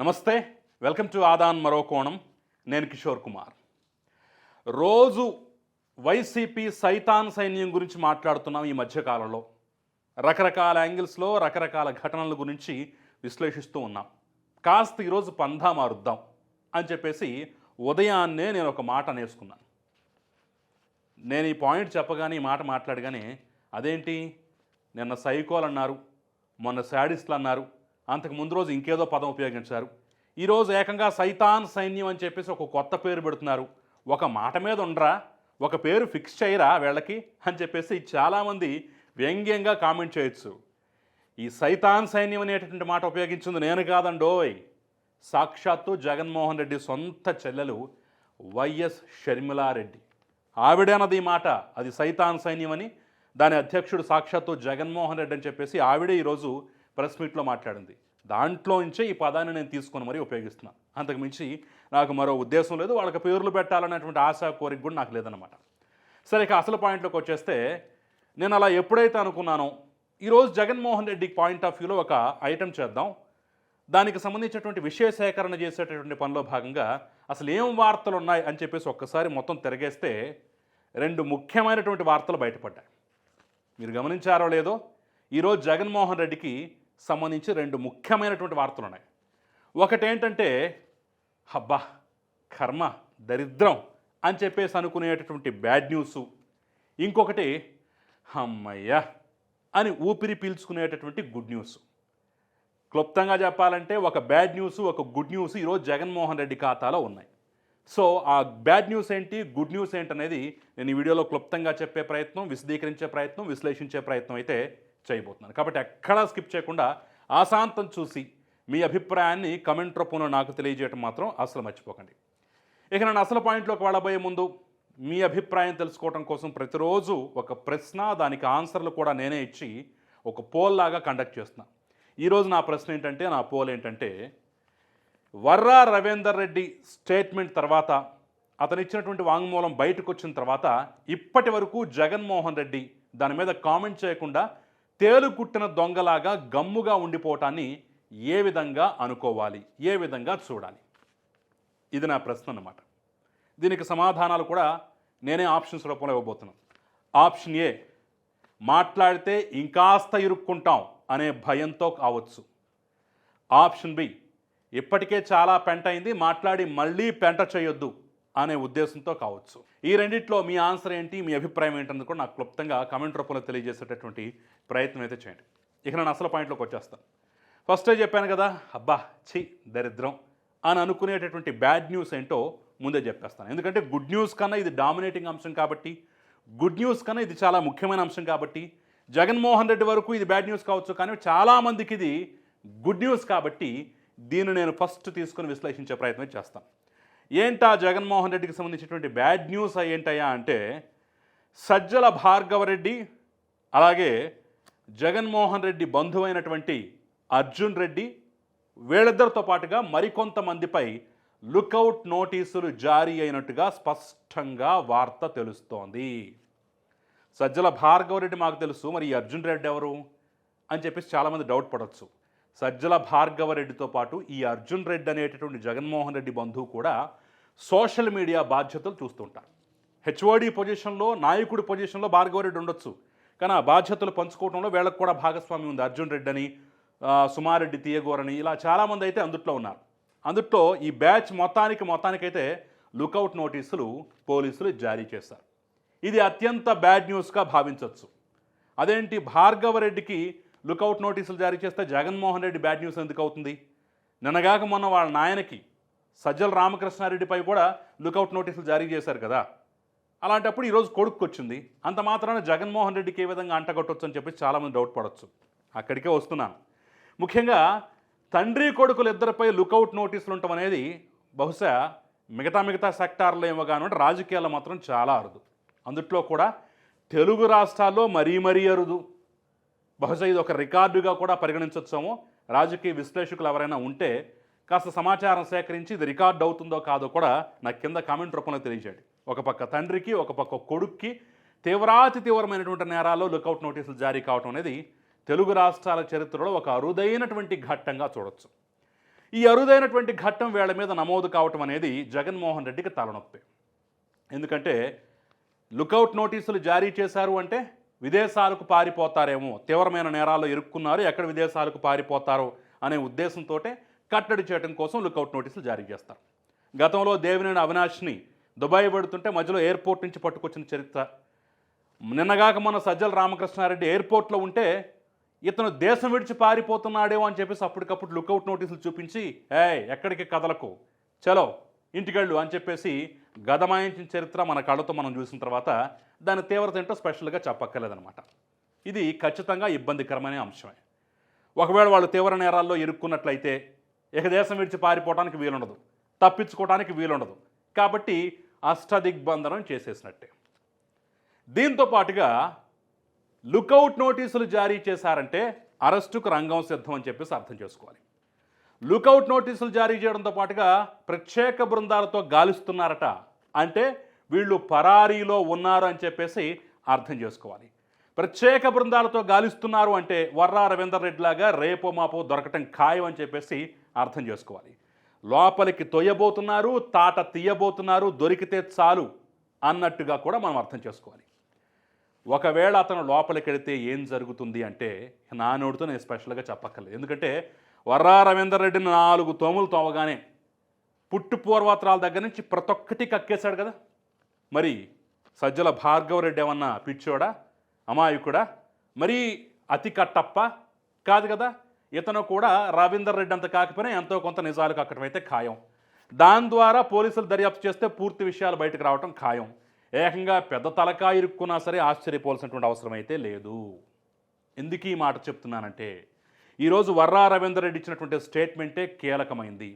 నమస్తే welcome to Aadan మరో కోణం. నేను కిషోర్ కుమార్. రోజు వైసీపీ సైతాన్ సైన్యం గురించి మాట్లాడుతున్నాం ఈ మధ్యకాలంలో రకరకాల యాంగిల్స్లో రకరకాల ఘటనల గురించి విశ్లేషిస్తూ ఉన్నాం. కాస్త ఈరోజు పంధా మారుద్దాం అని చెప్పేసి ఉదయాన్నే నేను ఒక మాట నేర్చుకున్నాను నేను ఈ పాయింట్ చెప్పగానే ఈ మాట మాట్లాడగానే అదేంటి? నిన్న సైకోలు అన్నారు మొన్న శాడిస్ట్లు అన్నారు అంతకు ముందు రోజు ఇంకేదో పదం ఉపయోగించారు. ఈరోజు ఏకంగా సైతాన్ సైన్యం అని చెప్పేసి ఒక కొత్త పేరు పెడుతున్నారు. ఒక మాట మీద ఉండరా? ఒక పేరు ఫిక్స్ చేయరా వీళ్ళకి? అని చెప్పేసి చాలామంది వ్యంగ్యంగా కామెంట్ చేయొచ్చు. ఈ సైతాన్ సైన్యం అనేటటువంటి మాట ఉపయోగించింది నేను కాదండోయ్. సాక్షాత్తు జగన్మోహన్ రెడ్డి సొంత చెల్లెలు వైఎస్ షర్మిలారెడ్డి. ఆవిడేనది ఈ మాట. అది సైతాన్ సైన్యం అని దాని అధ్యక్షుడు సాక్షాత్తు జగన్మోహన్ రెడ్డి అని చెప్పేసి ఆవిడే ఈరోజు ప్రెస్ మీట్లో మాట్లాడింది. దాంట్లో నుంచే ఈ పదాన్ని నేను తీసుకొని మరీ ఉపయోగిస్తున్నాను అంతకుమించి నాకు మరో ఉద్దేశం లేదు. వాళ్ళకి పేర్లు పెట్టాలనేటువంటి ఆశ కోరిక కూడా నాకు లేదన్నమాట. సరే ఇక అసలు పాయింట్లోకి వచ్చేస్తే నేను అలా ఎప్పుడైతే అనుకున్నానో ఈరోజు జగన్మోహన్ రెడ్డి పాయింట్ ఆఫ్ వ్యూలో ఒక ఐటెం చేద్దాం. దానికి సంబంధించినటువంటి విషయ సేకరణ చేసేటటువంటి పనిలో భాగంగా అసలు ఏం వార్తలు ఉన్నాయి అని చెప్పేసి ఒక్కసారి మొత్తం తిరగేస్తే రెండు ముఖ్యమైనటువంటి వార్తలు బయటపడ్డాయి. మీరు గమనించారో లేదో ఈరోజు జగన్మోహన్ రెడ్డికి సంబంధించి రెండు ముఖ్యమైనటువంటి వార్తలు ఉన్నాయి ఒకటేంటంటే హబ్బా కర్మ దరిద్రం అని చెప్పేసి అనుకునేటటువంటి బ్యాడ్ న్యూస్. ఇంకొకటి అమ్మయ్యా అని ఊపిరి పీల్చుకునేటటువంటి గుడ్ న్యూస్. క్లుప్తంగా చెప్పాలంటే ఒక బ్యాడ్ న్యూస్ ఒక గుడ్ న్యూస్ ఈరోజు జగన్మోహన్ రెడ్డి ఖాతాలో ఉన్నాయి. సో ఆ బ్యాడ్ న్యూస్ ఏంటి గుడ్ న్యూస్ ఏంటి అనేది నేను ఈ వీడియోలో క్లుప్తంగా చెప్పే ప్రయత్నం విశదీకరించే ప్రయత్నం విశ్లేషించే ప్రయత్నం అయితే చేయబోతున్నాను. కాబట్టి ఎక్కడా స్కిప్ చేయకుండా ఆశాంతం చూసి మీ అభిప్రాయాన్ని కమెంట్ రూపంలో నాకు తెలియజేయడం మాత్రం అసలు మర్చిపోకండి. ఇక నేను అసలు పాయింట్లోకి వెళ్ళబోయే ముందు మీ అభిప్రాయం తెలుసుకోవడం కోసం ప్రతిరోజు ఒక ప్రశ్న దానికి ఆన్సర్లు కూడా నేనే ఇచ్చి ఒక పోల్ లాగా కండక్ట్ చేస్తున్నాను ఈరోజు నా ప్రశ్న ఏంటంటే నా పోల్ ఏంటంటే వర్రా రవీందర్ రెడ్డి స్టేట్మెంట్ తర్వాత అతను ఇచ్చినటువంటి వాంగ్మూలం బయటకు వచ్చిన తర్వాత ఇప్పటి వరకు జగన్మోహన్ రెడ్డి దాని మీద కామెంట్ చేయకుండా తేలుకుట్టిన దొంగలాగా గమ్ముగా ఉండిపోవటాన్ని ఏ విధంగా అనుకోవాలి? ఏ విధంగా చూడాలి? ఇది నా ప్రశ్న అన్నమాట. దీనికి సమాధానాలు కూడా నేనే ఆప్షన్స్ రూపంలో ఇవ్వబోతున్నాను. ఆప్షన్ ఏ మాట్లాడితే ఇంకాస్త ఇరుక్కుంటాం అనే భయంతో కావచ్చు. ఆప్షన్ బి ఇప్పటికే చాలా పెంట అయింది మాట్లాడి మళ్ళీ పెంట చేయొద్దు. అనే ఉద్దేశంతో కావచ్చు. ఈ రెండిట్లో మీ ఆన్సర్ ఏంటి? మీ అభిప్రాయం ఏంటన్నది కూడా నాకు క్లుప్తంగా కమెంట్ రూపంలో తెలియజేసేటటువంటి ప్రయత్నం అయితే చేయండి. ఇక నేను అసలు పాయింట్లోకి వచ్చేస్తాను. ఫస్టే చెప్పాను కదా? అబ్బా ఛీ దరిద్రం అని అనుకునేటటువంటి బ్యాడ్ న్యూస్ ఏంటో ముందే చెప్పేస్తాను. ఎందుకంటే గుడ్ న్యూస్ కన్నా ఇది డామినేటింగ్ అంశం కాబట్టి గుడ్ న్యూస్ కన్నా ఇది చాలా ముఖ్యమైన అంశం కాబట్టి జగన్మోహన్ రెడ్డి వరకు ఇది బ్యాడ్ న్యూస్ కావచ్చు. కానీ చాలామందికి ఇది గుడ్ న్యూస్ కాబట్టి దీన్ని నేను ఫస్ట్ తీసుకొని విశ్లేషించే ప్రయత్నం చేస్తాను. ఏంటా జగన్మోహన్ రెడ్డికి సంబంధించినటువంటి బ్యాడ్ న్యూస్ ఏంటయ్యా అంటే సజ్జల భార్గవరెడ్డి అలాగే జగన్మోహన్ రెడ్డి బంధువైనటువంటి అర్జున్ రెడ్డి వీళ్ళిద్దరితో పాటుగా మరికొంతమందిపై లుకౌట్ నోటీసులు జారీ అయినట్టుగా స్పష్టంగా వార్త తెలుస్తోంది. సజ్జల భార్గవరెడ్డి మాకు తెలుసు మరి ఈ అర్జున్ రెడ్డి ఎవరు అని చెప్పేసి చాలామంది డౌట్ పడవచ్చు సజ్జల భార్గవరెడ్డితో పాటు ఈ అర్జున్ రెడ్డి అనేటటువంటి జగన్మోహన్ రెడ్డి బంధువు కూడా సోషల్ మీడియా బాధ్యతలు చూస్తుంటారు. హెచ్ఓడి పొజిషన్లో నాయకుడి పొజిషన్లో భార్గవరెడ్డి ఉండొచ్చు. కానీ ఆ బాధ్యతలు పంచుకోవడంలో వీళ్ళకి కూడా భాగస్వామ్యం ఉంది అర్జున్ రెడ్డి అని సుమారెడ్డి తీయగోరని ఇలా చాలామంది అయితే అందుట్లో ఉన్నారు. అందుట్లో ఈ బ్యాచ్ మొత్తానికి మొత్తానికైతే లుకౌట్ నోటీసులు పోలీసులు జారీ చేశారు. ఇది అత్యంత బ్యాడ్ న్యూస్గా భావించవచ్చు అదేంటి భార్గవరెడ్డికి లుకౌట్ నోటీసులు జారీ చేస్తే జగన్మోహన్ రెడ్డి బ్యాడ్ న్యూస్ ఎందుకు అవుతుంది? నిన్నగాక మొన్న వాళ్ళ నాయనకి సజ్జల రామకృష్ణారెడ్డిపై కూడా లుకౌట్ నోటీసులు జారీ చేశారు కదా. అలాంటప్పుడు ఈరోజు కొడుకు వచ్చింది అంత మాత్రాన జగన్మోహన్ రెడ్డికి ఏ విధంగా అంటగొట్టవచ్చు అని చెప్పి చాలామంది డౌట్ పడవచ్చు అక్కడికే వస్తున్నాను. ముఖ్యంగా తండ్రి కొడుకులు ఇద్దరిపై లుకౌట్ నోటీసులు ఉండటం అనేది బహుశా మిగతా మిగతా సెక్టార్లో ఏమో కానివ్వండి రాజకీయాల్లో మాత్రం చాలా అరుదు. అందుట్లో కూడా తెలుగు రాష్ట్రాల్లో మరీ మరీ అరుదు. బహుశా ఇది ఒక రికార్డుగా కూడా పరిగణించవచ్చేమో రాజకీయ విశ్లేషకులు ఎవరైనా ఉంటే కాస్త సమాచారం సేకరించి ఇది రికార్డ్ అవుతుందో కాదో కూడా నాకు కింద కామెంట్ రూపంలో తెలియజేయండి. ఒక పక్క తండ్రికి ఒక పక్క కొడుక్కి తీవ్రాతి తీవ్రమైనటువంటి నేరాల్లో లుకౌట్ నోటీసులు జారీ కావటం అనేది తెలుగు రాష్ట్రాల చరిత్రలో ఒక అరుదైనటువంటి ఘట్టంగా చూడొచ్చు. ఈ అరుదైనటువంటి ఘట్టం వీళ్ళ మీద నమోదు కావటం అనేది జగన్మోహన్ రెడ్డికి తలనొప్పి. ఎందుకంటే లుకౌట్ నోటీసులు జారీ చేశారు అంటే విదేశాలకు పారిపోతారేమో తీవ్రమైన నేరాల్లో ఇరుక్కున్నారు ఎక్కడ విదేశాలకు పారిపోతారో అనే ఉద్దేశంతో కట్టడి చేయడం కోసం లుకౌట్ నోటీసులు జారీ చేస్తారు. గతంలో దేవినేని అవినాష్ని దుబాయ్ పెడుతుంటే మధ్యలో ఎయిర్పోర్ట్ నుంచి పట్టుకొచ్చిన చరిత్ర. నిన్నగాక మన సజ్జల రామకృష్ణారెడ్డి ఎయిర్పోర్ట్లో ఉంటే ఇతను దేశం విడిచి పారిపోతున్నాడేమో అని చెప్పేసి అప్పటికప్పుడు లుకౌట్ నోటీసులు చూపించి ఏ ఎక్కడికి కదలకు? చలో ఇంటికెళ్ళు అని చెప్పేసి గదమాయించిన చరిత్ర మన కళ్ళతో మనం చూసిన తర్వాత దాని తీవ్రత ఏంటో స్పెషల్గా చెప్పక్కర్లేదనమాట ఇది ఖచ్చితంగా ఇబ్బందికరమైన అంశమే. ఒకవేళ వాళ్ళు తీవ్ర నేరాల్లో ఇరుక్కున్నట్లయితే ఇక దేశం విడిచి పారిపోవడానికి వీలుండదు తప్పించుకోవడానికి వీలుండదు. కాబట్టి అష్టదిగ్బంధనం చేసేసినట్టే. దీంతో పాటుగా లుకౌట్ నోటీసులు జారీ చేశారంటే అరెస్టుకు రంగం సిద్ధం అని చెప్పేసి అర్థం చేసుకోవాలి. లుకౌట్ నోటీసులు జారీ చేయడంతో పాటుగా ప్రత్యేక బృందాలతో గాలిస్తున్నారట. అంటే వీళ్ళు పరారీలో ఉన్నారు అని చెప్పేసి అర్థం చేసుకోవాలి. ప్రత్యేక బృందాలతో గాలిస్తున్నారు అంటే వర్రా రవీందర్ రెడ్డి లాగా రేపో మాపో దొరకటం ఖాయం అని చెప్పేసి అర్థం చేసుకోవాలి. లోపలికి తొయ్యబోతున్నారు తాట తీయబోతున్నారు దొరికితే చాలు అన్నట్టుగా కూడా మనం అర్థం చేసుకోవాలి. ఒకవేళ అతను లోపలికి వెళితే ఏం జరుగుతుంది అంటే నా నోటితో నేను స్పెషల్గా చెప్పక్కర్లేదు. ఎందుకంటే వర్రా రవీందర్ రెడ్డిని నాలుగు తోములు తోవగానే పుట్టు పూర్వాత్రాల దగ్గర నుంచి ప్రతి ఒక్కటి కక్కేశాడు కదా. మరి సజ్జల భార్గవరెడ్డి ఏమన్నా పిచ్చోడా అమాయకుడా? మరి అతి కట్టప్ప కాదు కదా. ఇతను కూడా రవీందర్ రెడ్డి అంత కాకపోయినా ఎంతో కొంత నిజాలు కక్కడం అయితే ఖాయం. దాని ద్వారా పోలీసులు దర్యాప్తు చేస్తే పూర్తి విషయాలు బయటకు రావటం ఖాయం. ఏకంగా పెద్ద తలకా ఇరుక్కున్నా సరే ఆశ్చర్యపోవాల్సినటువంటి అవసరం అయితే లేదు. ఎందుకు ఈ మాట చెప్తున్నానంటే ఈరోజు వర్రా రవీందర్ రెడ్డి ఇచ్చినటువంటి స్టేట్మెంటే కీలకమైంది.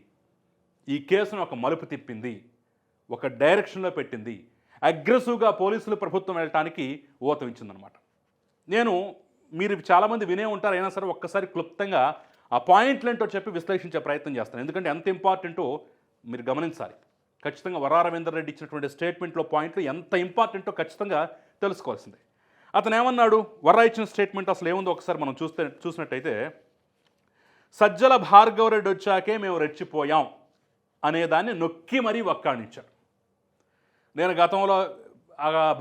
ఈ కేసును ఒక మలుపు తిప్పింది ఒక డైరెక్షన్లో పెట్టింది అగ్రెసివ్గా పోలీసులు ప్రభుత్వం వెళ్ళటానికి ఊతమిచ్చిందనమాట నేను మీరు చాలామంది వినే ఉంటారు అయినా సరే ఒక్కసారి క్లుప్తంగా ఆ పాయింట్లు ఏంటో చెప్పి విశ్లేషించే ప్రయత్నం చేస్తాను. ఎందుకంటే ఎంత ఇంపార్టెంటో మీరు గమనించాలి. ఖచ్చితంగా వరా రవీందర్ రెడ్డి ఇచ్చినటువంటి స్టేట్మెంట్లో పాయింట్లు ఎంత ఇంపార్టెంటో ఖచ్చితంగా తెలుసుకోవాల్సిందే. అతను ఏమన్నాడు? వర్రా ఇచ్చిన స్టేట్మెంట్ అసలు ఏముందో ఒకసారి మనం చూస్తే చూసినట్టయితే సజ్జల భార్గవ రెడ్డి వచ్చాకే మేము రెచ్చిపోయాం అనేదాన్ని నొక్కి మరీ వక్కాణించాడు. నేను గతంలో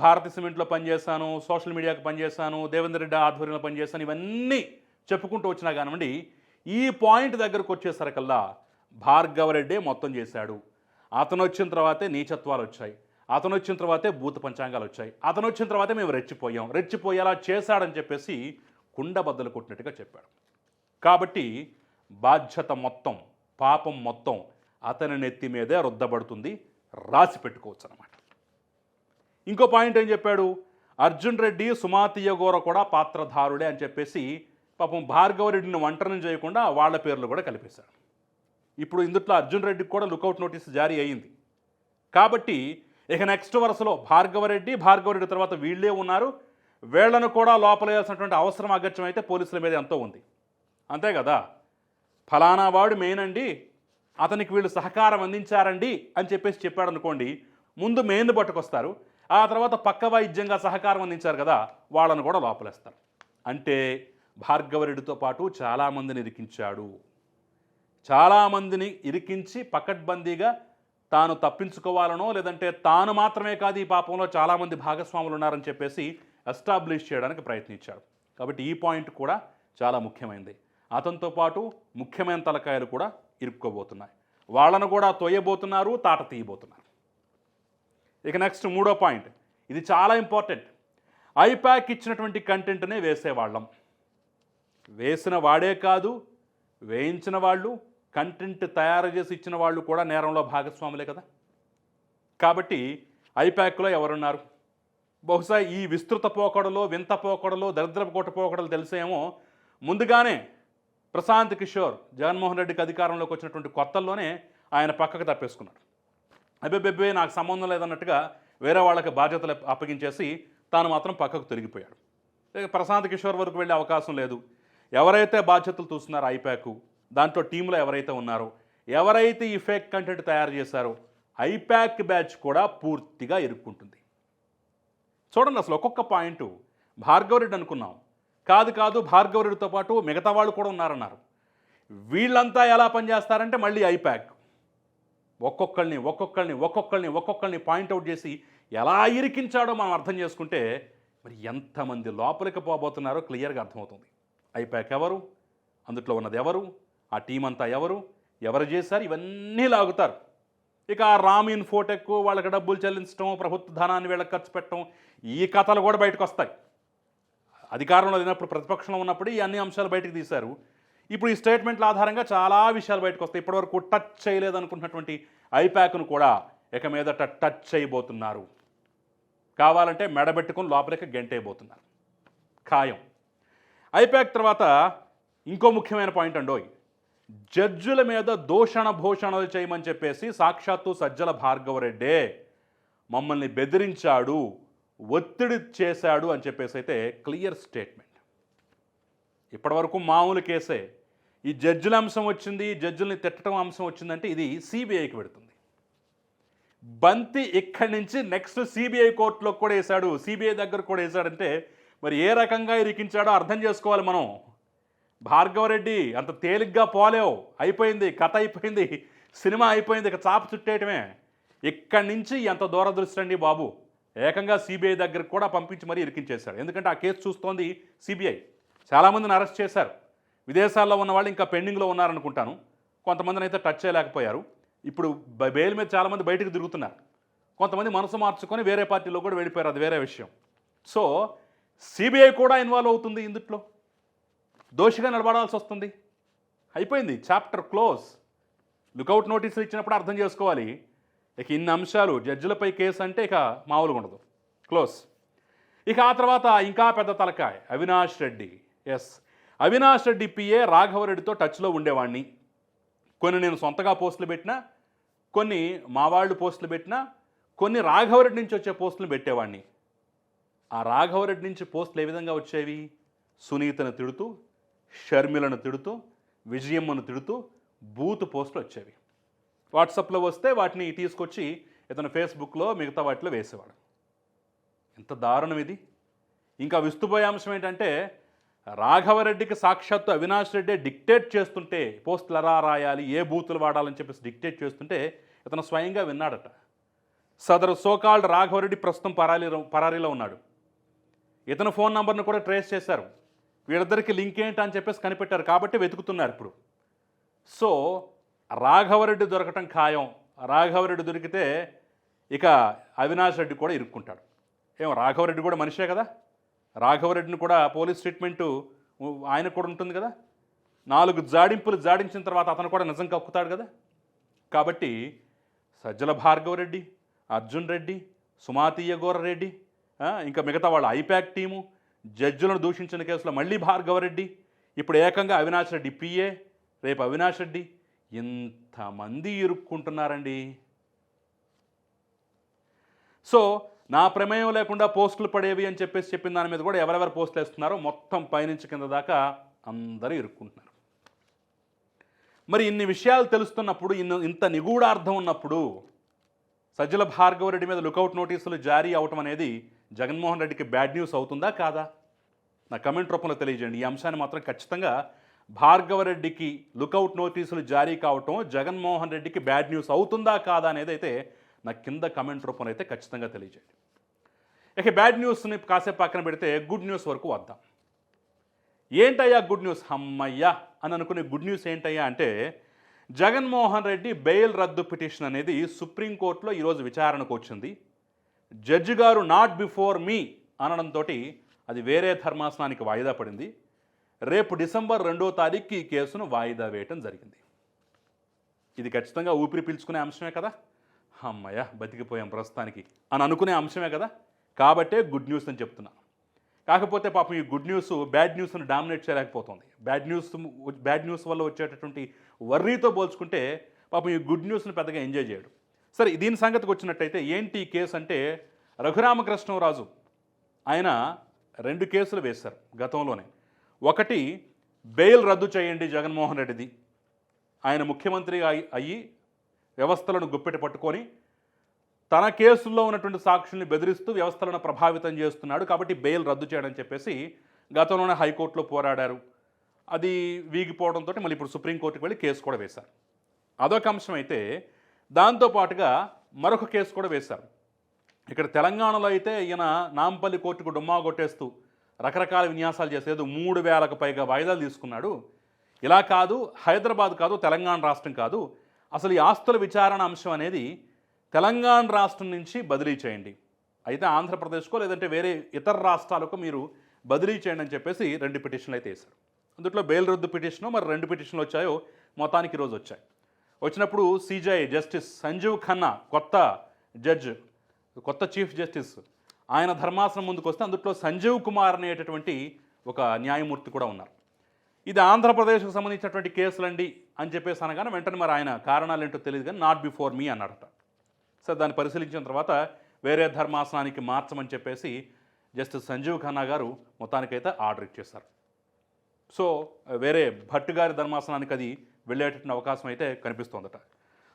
భారతి సిమెంట్లో పనిచేశాను సోషల్ మీడియాకు పనిచేశాను దేవేందర్ రెడ్డి ఆధ్వర్యంలో పనిచేశాను ఇవన్నీ చెప్పుకుంటూ వచ్చినా కానివ్వండి ఈ పాయింట్ దగ్గరకు వచ్చేసరికల్లా భార్గవరెడ్డే మొత్తం చేశాడు. అతను వచ్చిన తర్వాతే నీచత్వాలు వచ్చాయి. అతను వచ్చిన తర్వాతే భూత పంచాంగాలు వచ్చాయి. అతను వచ్చిన తర్వాతే మేము రెచ్చిపోయాం. రెచ్చిపోయేలా చేశాడని చెప్పేసి కుండబద్దలు కొట్టినట్టుగా చెప్పాడు. కాబట్టి బాధ్యత మొత్తం పాపం మొత్తం అతని నెత్తి మీదే రుద్దబడుతుంది. రాసి పెట్టుకోవచ్చు అనమాట ఇంకో పాయింట్ ఏం చెప్పాడు? అర్జున్ రెడ్డి సుమాతియగోర కూడా పాత్రధారుడే అని చెప్పేసి పాపం భార్గవ రెడ్డిని ఒంటరిని చేయకుండా వాళ్ళ పేర్లు కూడా కలిపేశాడు. ఇప్పుడు ఇందుట్లో అర్జున్ రెడ్డికి కూడా లుకౌట్ నోటీస్ జారీ అయ్యింది కాబట్టి ఇక నెక్స్ట్ వరుసలో భార్గవరెడ్డి భార్గవరెడ్డి తర్వాత వీళ్ళే ఉన్నారు. వీళ్ళను కూడా లోపలేయాల్సినటువంటి అవసరం అగత్యం అయితే పోలీసుల మీద ఎంతో ఉంది. అంతే కదా? ఫలానా వాడు మెయిన్ అండి. అతనికి వీళ్ళు సహకారం అందించారండి అని చెప్పేసి చెప్పాడు అనుకోండి ముందు మెయిన్ పట్టుకొస్తారు. ఆ తర్వాత పక్క వైద్యంగా సహకారం అందించారు కదా వాళ్ళను కూడా లోపలేస్తారు. అంటే భార్గవరెడ్డితో పాటు చాలామందిని ఇరికించాడు. చాలామందిని ఇరికించి పకడ్బందీగా తాను తప్పించుకోవాలనో లేదంటే తాను మాత్రమే కాదు ఈ పాపంలో చాలామంది భాగస్వాములు ఉన్నారని చెప్పేసి ఎస్టాబ్లిష్ చేయడానికి ప్రయత్నించాడు. కాబట్టి ఈ పాయింట్ కూడా చాలా ముఖ్యమైనది అతనితో పాటు ముఖ్యమైన తలకాయలు కూడా ఇరుక్కోబోతున్నాయి. వాళ్ళను కూడా తొయ్యబోతున్నారు తాట తీయబోతున్నారు. ఇక నెక్స్ట్ మూడో పాయింట్. ఇది చాలా ఇంపార్టెంట్ ఐప్యాక్ ఇచ్చినటువంటి కంటెంట్నే వేసేవాళ్ళం. వేసిన వాడే కాదు వేయించిన వాళ్ళు కంటెంట్ తయారు చేసి ఇచ్చిన వాళ్ళు కూడా నేరంలో భాగస్వాములే కదా. కాబట్టి ఐప్యాక్లో ఎవరున్నారు? బహుశా ఈ విస్తృత పోకడలో వింత పోకడలో దరిద్రపు కోట పోకడలు తెలిసేమో ముందుగానే ప్రశాంత్ కిషోర్ జగన్మోహన్ రెడ్డికి అధికారంలోకి వచ్చినటువంటి కొత్తల్లోనే ఆయన పక్కకు తప్పేసుకున్నాడు అబ్బెబ్బెబ్బే నాకు సంబంధం లేదన్నట్టుగా వేరే వాళ్ళకి బాధ్యతలు అప్పగించేసి తాను మాత్రం పక్కకు తిరిగిపోయాడు ప్రశాంత్ కిషోర్ వరకు వెళ్ళే అవకాశం లేదు. ఎవరైతే బాధ్యతలు చూస్తున్నారో ఐప్యాక్ దాంట్లో టీంలో ఎవరైతే ఉన్నారో ఎవరైతే ఈ ఫేక్ కంటెంట్ తయారు చేశారో ఐప్యాక్ బ్యాచ్ కూడా పూర్తిగా ఇరుక్కుంటుంది. చూడండి అసలు ఒక్కొక్క పాయింట్. భార్గవరెడ్డి అనుకున్నాం. కాదు కాదు భార్గవరెడ్డితో పాటు మిగతా వాళ్ళు కూడా ఉన్నారన్నారు. వీళ్ళంతా ఎలా పనిచేస్తారంటే మళ్ళీ ఐప్యాక్ ఒక్కొక్కరిని ఒక్కొక్కరిని ఒక్కొక్కరిని ఒక్కొక్కరిని పాయింట్అవుట్ చేసి ఎలా ఇరికించాడో మనం అర్థం చేసుకుంటే మరి ఎంతమంది లోపలికి పోబోతున్నారో క్లియర్గా అర్థమవుతుంది. అయిపోయాక ఎవరు? అందుట్లో ఉన్నది ఎవరు? ఆ టీం అంతా ఎవరు? ఎవరు చేశారు? ఇవన్నీ లాగుతారు. ఇక ఆ రామ్ ఇన్ఫోటెక్ వాళ్ళకి డబ్బులు చెల్లించడం ప్రభుత్వ ధనాన్ని వీళ్ళకి ఖర్చు పెట్టడం ఈ కథలు కూడా బయటకు వస్తాయి. అధికారంలో లేనప్పుడు ప్రతిపక్షంలో ఉన్నప్పుడు ఈ అన్ని అంశాలు బయటకు తీశారు. ఇప్పుడు ఈ స్టేట్మెంట్ల ఆధారంగా చాలా విషయాలు బయటకు వస్తాయి. ఇప్పటివరకు టచ్ చేయలేదు అనుకున్నటువంటి ఐప్యాక్ను కూడా ఇక మీదట టచ్ చేయబోతున్నారు. కావాలంటే మెడబెట్టుకుని లోపలికి గెంటైపోతున్నారు ఖాయం. ఐప్యాక్ తర్వాత ఇంకో ముఖ్యమైన పాయింట్ అండోయ్. జడ్జుల మీద దూషణ భూషణలు చేయమని చెప్పేసి సాక్షాత్తు సజ్జల భార్గవరెడ్డే మమ్మల్ని బెదిరించాడు ఒత్తిడి చేశాడు అని చెప్పేసి అయితే క్లియర్ స్టేట్మెంట్. ఇప్పటివరకు మామూలు కేసే. ఈ జడ్జిల అంశం వచ్చింది జడ్జిల్ని తిట్టడం అంశం వచ్చిందంటే ఇది సిబిఐకి పెడుతుంది. బంతి ఇక్కడి నుంచి నెక్స్ట్ సిబిఐ కోర్టులో కూడా వేశాడు సిబిఐ దగ్గర కూడా వేశాడంటే మరి ఏ రకంగా ఇరికించాడో అర్థం చేసుకోవాలి మనం. భార్గవరెడ్డి అంత తేలిగ్గా పోలేవు అయిపోయింది కథ అయిపోయింది సినిమా అయిపోయింది ఇక చాప చుట్టేయటమే. ఇక్కడి నుంచి ఎంత దూరదృష్టి అండి బాబు? ఏకంగా సిబిఐ దగ్గరకు కూడా పంపించి మరీ ఇరికించేశాడు. ఎందుకంటే ఆ కేసు చూస్తోంది సిబిఐ. చాలామందిని అరెస్ట్ చేశారు. విదేశాల్లో ఉన్న వాళ్ళు ఇంకా పెండింగ్లో ఉన్నారనుకుంటాను. కొంతమందిని అయితే టచ్ చేయలేకపోయారు. ఇప్పుడు బెయిల్ మీద చాలామంది బయటకు తిరుగుతున్నారు. కొంతమంది మనసు మార్చుకొని వేరే పార్టీలో కూడా వెళ్ళిపోయారు. అది వేరే విషయం. సో సిబిఐ కూడా ఇన్వాల్వ్ అవుతుంది ఇందుట్లో. దోషిగా నిలబడాల్సి వస్తుంది. అయిపోయింది. Chapter close. లుకౌట్ నోటీసులు ఇచ్చినప్పుడు అర్థం చేసుకోవాలి. ఇక ఇన్ని అంశాలు జడ్జిలపై కేసు అంటే ఇక మామూలుగా ఉండదు. క్లోజ్. ఇక ఆ తర్వాత ఇంకా పెద్ద తలకాయ. అవినాష్ రెడ్డి. ఎస్ అవినాష్ రెడ్డి పిఏ రాఘవరెడ్డితో టచ్లో ఉండేవాడిని. కొన్ని నేను సొంతగా పోస్టులు పెట్టినా కొన్ని మా వాళ్ళు పోస్టులు పెట్టినా కొన్ని రాఘవరెడ్డి నుంచి వచ్చే పోస్టులు పెట్టేవాడిని. ఆ రాఘవరెడ్డి నుంచి పోస్టులు ఏ విధంగా వచ్చేవి? సునీతను తిడుతూ షర్మిలను తిడుతూ విజయమ్మను తిడుతూ బూత్ పోస్టులు వచ్చేవి. వాట్సాప్లో వస్తే వాటిని తీసుకొచ్చి ఇతను ఫేస్బుక్లో మిగతా వాటిలో వేసేవాడు. ఎంత దారుణం ఇది. ఇంకా విస్తుపోయే అంశం ఏంటంటే రాఘవరెడ్డికి సాక్షాత్తు అవినాష్ రెడ్డి డిక్టేట్ చేస్తుంటే పోస్టులు ఎలా రాయాలి ఏ బూతులు వాడాలని చెప్పేసి డిక్టేట్ చేస్తుంటే ఇతను స్వయంగా విన్నాడట. సదరు సోకాల్డ్ రాఘవరెడ్డి ప్రస్తుతం పరారీ పరారీలో ఉన్నాడు. ఇతను ఫోన్ నంబర్ను కూడా ట్రేస్ చేశారు. వీళ్ళిద్దరికి లింక్ ఏంటి అని చెప్పేసి కనిపెట్టారు కాబట్టి వెతుకుతున్నారు ఇప్పుడు. సో రాఘవరెడ్డి దొరకటం ఖాయం. రాఘవరెడ్డి దొరికితే ఇక అవినాష్ రెడ్డి కూడా ఇరుక్కుంటాడు. ఏం రాఘవరెడ్డి కూడా మనిషే కదా? రాఘవరెడ్డిని కూడా పోలీస్ ట్రీట్మెంటు ఆయన కూడా ఉంటుంది కదా? నాలుగు జాడింపులు జాడించిన తర్వాత అతను కూడా నిజం కక్కుతాడు కదా? కాబట్టి సజ్జల భార్గవరెడ్డి అర్జున్ రెడ్డి సుమాతీయగోర రెడ్డి ఇంకా మిగతా వాళ్ళ ఐపాక్ టీము జడ్జులను దూషించిన కేసులో మళ్ళీ భార్గవరెడ్డి ఇప్పుడు ఏకంగా అవినాష్ రెడ్డి పిఏ రేపు అవినాష్ రెడ్డి. ఇంతమంది ఇరుక్కుంటున్నారండి. సో నా ప్రమేయం లేకుండా పోస్టులు పడేవి అని చెప్పేసి చెప్పిన దాని మీద కూడా ఎవరెవరు పోస్టులు వేస్తున్నారో మొత్తం పైనుంచి కింద దాకా అందరూ ఇరుక్కుంటున్నారు. మరి ఇన్ని విషయాలు తెలుస్తున్నప్పుడు ఇన్ని ఇంత నిగూఢార్థం ఉన్నప్పుడు సజ్జల భార్గవరెడ్డి మీద లుకౌట్ నోటీసులు జారీ అవటం అనేది జగన్మోహన్ రెడ్డికి బ్యాడ్ న్యూస్ అవుతుందా కాదా? నా కమెంట్ రూపంలో తెలియజేయండి. ఈ అంశాన్ని మాత్రం ఖచ్చితంగా భార్గవరెడ్డికి లుకౌట్ నోటీసులు జారీ కావటం జగన్మోహన్ రెడ్డికి బ్యాడ్ న్యూస్ అవుతుందా కాదా అనేది అయితే నా కింద కమెంట్ రూపంలో అయితే ఖచ్చితంగా తెలియజేయండి. ఇక బ్యాడ్ న్యూస్ని కాసేపు పక్కన పెడితే గుడ్ న్యూస్ వరకు వద్దాం. ఏంటయ్యా గుడ్ న్యూస్? అమ్మయ్యా అని అనుకునే గుడ్ న్యూస్ ఏంటయ్యా అంటే జగన్మోహన్ రెడ్డి బెయిల్ రద్దు పిటిషన్ అనేది సుప్రీంకోర్టులో ఈరోజు విచారణకు వచ్చింది. జడ్జి గారు నాట్ బిఫోర్ మీ అనడంతో అది వేరే ధర్మాసనానికి వాయిదా పడింది. రేపు డిసెంబర్ రెండో తారీఖుకి ఈ కేసును వాయిదా వేయటం జరిగింది. ఇది ఖచ్చితంగా ఊపిరి పీల్చుకునే అంశమే కదా? అమ్మయ్య బతికిపోయాం ప్రస్తుతానికి అని అనుకునే అంశమే కదా? కాబట్టే గుడ్ న్యూస్ అని చెప్తున్నాను కాకపోతే పాపం ఈ గుడ్ న్యూస్ బ్యాడ్ న్యూస్ను డామినేట్ చేయలేకపోతుంది. బ్యాడ్ న్యూస్ బ్యాడ్ న్యూస్ వల్ల వచ్చేటటువంటి వర్రీతో పోల్చుకుంటే పాపం ఈ గుడ్ న్యూస్ని పెద్దగా ఎంజాయ్ చేయడు. సరే దీని సంగతికి వచ్చినట్టయితే ఏంటి ఈ కేసు అంటే రఘురామకృష్ణరాజు ఆయన రెండు కేసులు వేశారు గతంలోనే. ఒకటి బెయిల్ రద్దు చేయండి జగన్మోహన్ రెడ్డిది. ఆయన ముఖ్యమంత్రి అయ్యి వ్యవస్థలను గుప్పెట పట్టుకొని తన కేసుల్లో ఉన్నటువంటి సాక్షుల్ని బెదిరిస్తూ వ్యవస్థలను ప్రభావితం చేస్తున్నాడు కాబట్టి బెయిల్ రద్దు చేయడం చెప్పేసి గతంలోనే హైకోర్టులో పోరాడారు. అది వీగిపోవడంతో మళ్ళీ ఇప్పుడు సుప్రీంకోర్టుకు వెళ్ళి కేసు కూడా వేశారు. అదొక అంశం అయితే దాంతోపాటుగా మరొక కేసు కూడా వేశారు. ఇక్కడ తెలంగాణలో అయితే ఈయన నాంపల్లి కోర్టుకు డుమ్మా కొట్టేస్తూ రకరకాల విన్యాసాలు చేసేది మూడు వేలకు పైగా వాయిదాలు తీసుకున్నాడు. ఇలా కాదు హైదరాబాద్ కాదు తెలంగాణ రాష్ట్రం కాదు. అసలు ఈ ఆస్తుల విచారణ అంశం అనేది తెలంగాణ రాష్ట్రం నుంచి బదిలీ చేయండి. అయితే ఆంధ్రప్రదేశ్కో లేదంటే వేరే ఇతర రాష్ట్రాలకు మీరు బదిలీ చేయండి అని చెప్పేసి రెండు పిటిషన్లు అయితే వేశారు. అందులో బెయిల్ రద్దు పిటిషను మరి రెండు పిటిషన్లు వచ్చాయో మొత్తానికి ఈరోజు వచ్చాయి. వచ్చినప్పుడు సిజై జస్టిస్ సంజీవ్ ఖన్నా కొత్త జడ్జ్ కొత్త చీఫ్ జస్టిస్ ఆయన ధర్మాసనం ముందుకు వస్తే అందుట్లో సంజీవ్ కుమార్ అనేటటువంటి ఒక న్యాయమూర్తి కూడా ఉన్నారు. ఇది ఆంధ్రప్రదేశ్కు సంబంధించినటువంటి కేసులండి. అని చెప్పేసి అనగానే వెంటనే మరి ఆయన కారణాలు ఏంటో తెలియదు కానీ నాట్ బిఫోర్ మీ అన్నాడట. సరే దాన్ని పరిశీలించిన తర్వాత వేరే ధర్మాసనానికి మార్చమని చెప్పేసి జస్టిస్ సంజీవ్ ఖన్నా గారు మొత్తానికైతే ఆర్డర్ ఇచ్చేశారు. సో వేరే భట్ గారి ధర్మాసనానికి అది వెళ్ళేటటువంటి అవకాశం అయితే కనిపిస్తోందట.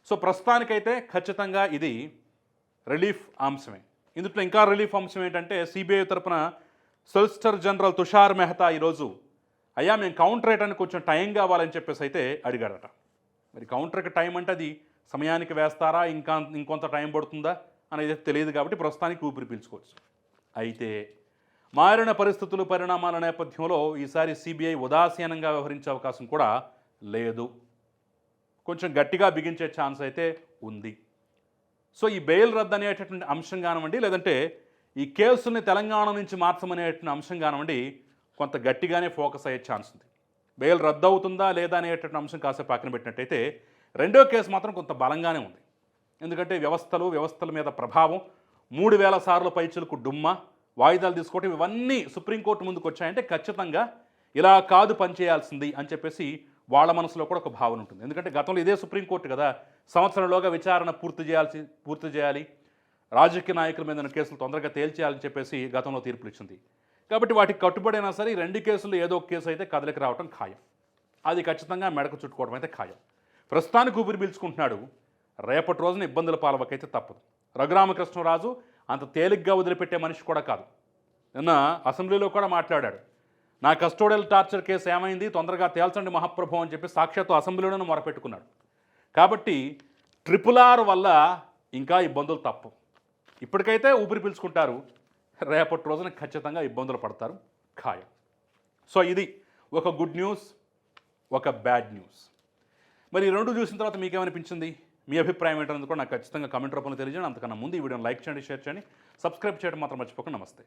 సో ప్రస్తుతానికైతే ఖచ్చితంగా ఇది రిలీఫ్ అంశమే. ఇందులో ఇంకా రిలీఫ్ అంశం ఏంటంటే సిబిఐ తరపున సొలిసిటర్ జనరల్ తుషార్ మెహతా ఈరోజు అయ్యా మేము కౌంటర్ వేయడానికి కొంచెం టైం కావాలని చెప్పేసి అయితే అడిగాడట. మరి కౌంటర్కి టైం అంటే అది సమయానికి వేస్తారా? ఇంకా ఇంకొంత టైం పడుతుందా? అనేది తెలియదు కాబట్టి ప్రస్తుతానికి ఊపిరి పీల్చుకోవచ్చు. అయితే మారిన పరిస్థితులు పరిణామాల నేపథ్యంలో ఈసారి సిబిఐ ఉదాసీనంగా వ్యవహరించే అవకాశం కూడా లేదు. కొంచెం గట్టిగా బిగించే ఛాన్స్ అయితే ఉంది. సో ఈ బెయిల్ రద్దు అనేటటువంటి అంశం కానివ్వండి లేదంటే ఈ కేసుల్ని తెలంగాణ నుంచి మార్చమనేటువంటి అంశం కానివ్వండి కొంత గట్టిగానే ఫోకస్ అయ్యే ఛాన్స్ ఉంది. బెయిల్ రద్దు అవుతుందా లేదా అనేటటువంటి అంశం కాసేపు పక్కన పెట్టినట్టయితే రెండో కేసు మాత్రం కొంత బలంగానే ఉంది. ఎందుకంటే వ్యవస్థలు వ్యవస్థల మీద ప్రభావం మూడు వేల సార్లు పైచులకు డుమ్మ వాయిదాలు తీసుకోవటం ఇవన్నీ సుప్రీంకోర్టు ముందుకు వచ్చాయంటే ఖచ్చితంగా ఇలా కాదు పనిచేయాల్సింది అని చెప్పేసి వాళ్ళ మనసులో కూడా ఒక భావన ఉంటుంది. ఎందుకంటే గతంలో ఇదే సుప్రీంకోర్టు కదా సంవత్సరంలోగా విచారణ పూర్తి చేయాల్సి పూర్తి చేయాలి. రాజకీయ నాయకుల మీద కేసులు తొందరగా తేల్చేయాలని చెప్పేసి గతంలో తీర్పులు ఇచ్చింది. కాబట్టి వాటికి కట్టుబడైనా సరే ఈ రెండు కేసులు ఏదో ఒక కేసు అయితే కదలికి రావటం ఖాయం. అది ఖచ్చితంగా మెడకు చుట్టుకోవడం అయితే ఖాయం. ప్రస్తుతానికి ఊపిరి పీల్చుకుంటున్నాడు రేపటి రోజున ఇబ్బందుల పాలవకైతే తప్పదు. రఘురామకృష్ణరాజు అంత తేలిగ్గా వదిలిపెట్టే మనిషి కూడా కాదు. నిన్న అసెంబ్లీలో కూడా మాట్లాడాడు. నా కస్టోడియల్ టార్చర్ కేసు ఏమైంది? తొందరగా తేల్చండి మహాప్రభు అని చెప్పి సాక్షాత్తు అసెంబ్లీలోనే మొరపెట్టుకున్నాడు. కాబట్టి ట్రిపుల్ ఆర్ వల్ల ఇంకా ఇబ్బందులు తప్పవు ఇప్పటికైతే ఊపిరి పీల్చుకుంటారు. రేపటి రోజున ఖచ్చితంగా ఇబ్బందులు పడతారు. ఖాయం. సో ఇది ఒక గుడ్ న్యూస్ ఒక బ్యాడ్ న్యూస్. మరి ఈ రెండు చూసిన తర్వాత మీకేమనిపించింది? మీ అభిప్రాయం ఏంటనేది కూడా నాకు ఖచ్చితంగా కమెంట్ రూపంలో తెలియజేయండి. అంతకన్నా ముందు ఈ వీడియోని లైక్ చేయండి షేర్ చేయండి. సబ్స్క్రైబ్ చేయడం మాత్రం మర్చిపోకండి. నమస్తే.